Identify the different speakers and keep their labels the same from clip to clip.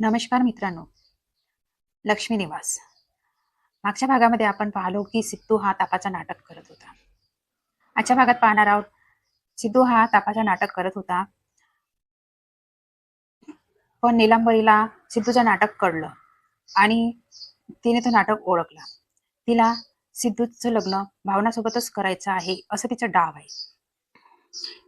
Speaker 1: नमस्कार मित्रांनो. लक्ष्मी निवास. मागच्या भागामध्ये आपण पाहलो की सिद्धू हा तापाचा नाटक करत होता. आजच्या भागात पाहणार आहोत सिद्धू हा तापाचा नाटक करत होता. पण निलंबरीला सिद्धूचं नाटक कळलं आणि तिने तो नाटक ओळखला. तिला सिद्धूचं लग्न भावनासोबतच करायचं आहे असं तिचं डाव आहे.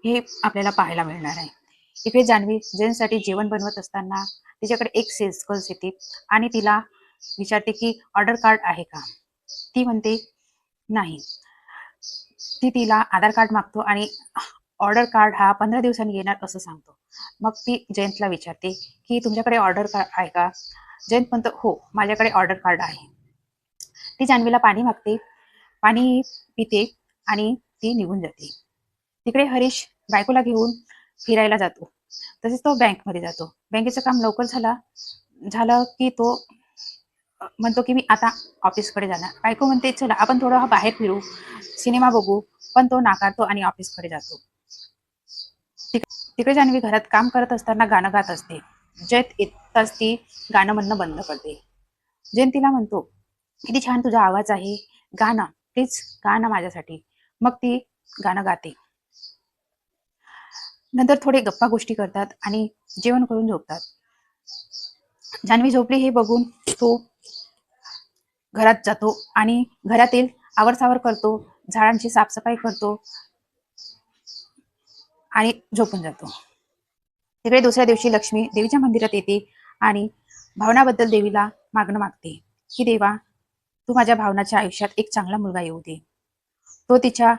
Speaker 1: हे आपल्याला पाहायला मिळणार आहे. इकडे जान्हवी जैनसाठी जेवण बनवत असताना तिच्याकडे एक सेल्स गर्ल्स येते आणि तिला विचारते की ऑर्डर कार्ड आहे का? ती म्हणते नाही. ती तिला आधार कार्ड मागतो आणि ऑर्डर कार्ड हा पंधरा दिवसांनी येणार असं सांगतो. मग ती जयंतला विचारते की तुमच्याकडे ऑर्डर कार्ड आहे का? जयंत म्हणतो हो माझ्याकडे ऑर्डर कार्ड आहे. ती जान्हवीला पाणी मागते पाणी पिते आणि ती निघून जाते. तिकडे हरीश बायकोला घेऊन फिरायला जातो. तसेच तो बँकमध्ये जातो. बँकेचं काम लवकर झाला झालं की तो म्हणतो की मी आता ऑफिसकडे जाणार. बायको म्हणते चला आपण थोडं बाहेर फिरू सिनेमा बघू. पण तो नाकारतो आणि ऑफिसकडे जातो. तिकडे जान्हवी घरात काम करत असताना गाणं गात असते. जयत येताच ती गाणं म्हणणं बंद करते. जयंत तिला म्हणतो किती छान तुझा आवाज आहे. गाणं प्लीज गाणं माझ्यासाठी. मग ती गाणं गाते. नंतर थोडे गप्पा गोष्टी करतात आणि जेवण करून झोपतात. जान्हवी झोपली हे बघून तो घरात जातो आणि घरातील आवरसावर करतो झाडांची साफसफाई करतो आणि झोपून जातो. तिकडे दुसऱ्या दिवशी लक्ष्मी देवीच्या मंदिरात येते आणि भावनाबद्दल देवीला मागणं मागते. की देवा तू माझ्या भावनाच्या आयुष्यात एक चांगला मुलगा येऊ दे. तो तिच्या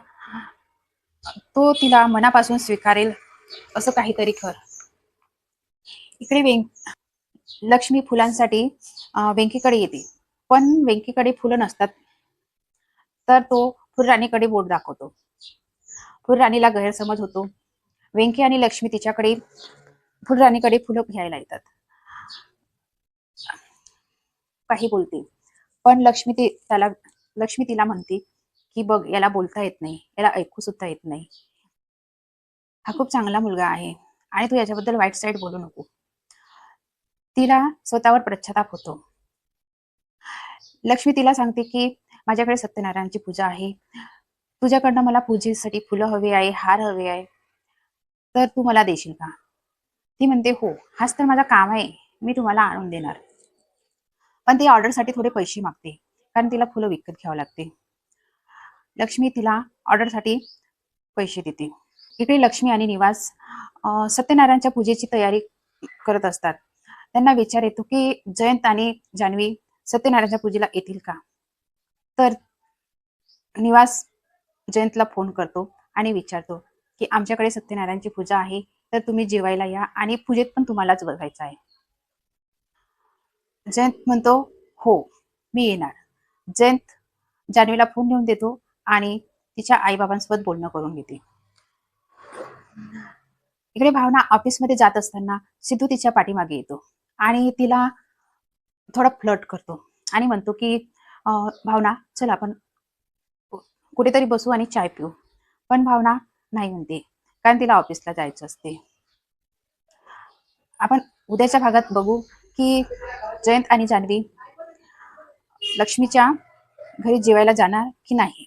Speaker 1: तो तिला मनापासून स्वीकारेल असं काहीतरी कर. इकडे वें लक्ष्मी फुलांसाठी वेंकीकडे येते. पण वेंकीकडे फुलं नसतात. तर तो फुलराणीकडे बोट दाखवतो. फुलराणीला गैरसमज होतो. वेंकी आणि लक्ष्मी तिच्याकडे फुलराणीकडे फुलं घ्यायला येतात. काही बोलते. पण लक्ष्मी ती त्याला लक्ष्मी तिला म्हणते की बघ याला बोलता येत नाही. याला ऐकू सुद्धा येत नाही. हा खूप चांगला मुलगा आहे आणि तू याच्याबद्दल वाईट साईड बोलू नको. तिला स्वतःवर प्रच्छाताप होतो. लक्ष्मी तिला सांगते की माझ्याकडे सत्यनारायणची पूजा आहे. तुझ्याकडनं मला पूजेसाठी फुलं हवे आहे हार हवे आहे. तर तू मला देशील का? ती म्हणते हो हाच तर माझा काम आहे. मी तुम्हाला आणून देणार. पण ती ऑर्डरसाठी थोडे पैसे मागते कारण तिला फुलं विकत घ्यावं लागते. लक्ष्मी तिला ऑर्डरसाठी पैसे देते. इकडे लक्ष्मी आणि निवास सत्यनारायणच्या पूजेची तयारी करत असतात. त्यांना विचार येतो की जयंत आणि जान्हवी सत्यनारायणच्या पूजेला येतील का? तर निवास जयंतला फोन करतो आणि विचारतो की आमच्याकडे सत्यनारायणची पूजा आहे तर तुम्ही जेवायला या आणि पूजेत पण तुम्हालाच बघायचं आहे. जयंत म्हणतो हो मी येणार. जयंत जान्हवीला फोन देऊन देतो आणि तिच्या आईबाबांसोबत बोलणं करून घेते. इकडे भावना ऑफिसमध्ये जात असताना सिद्धू तिच्या पाठीमागे येतो आणि तिला थोडा फ्लट करतो. आणि म्हणतो की भावना चल आपण कुठेतरी बसू आणि चाय पिऊ. पण भावना नाही म्हणते कारण तिला ऑफिसला जायचं असते. आपण उद्याच्या भागात बघू की जयंत आणि जान्हवी लक्ष्मीच्या घरी जेवायला जाणार की नाही.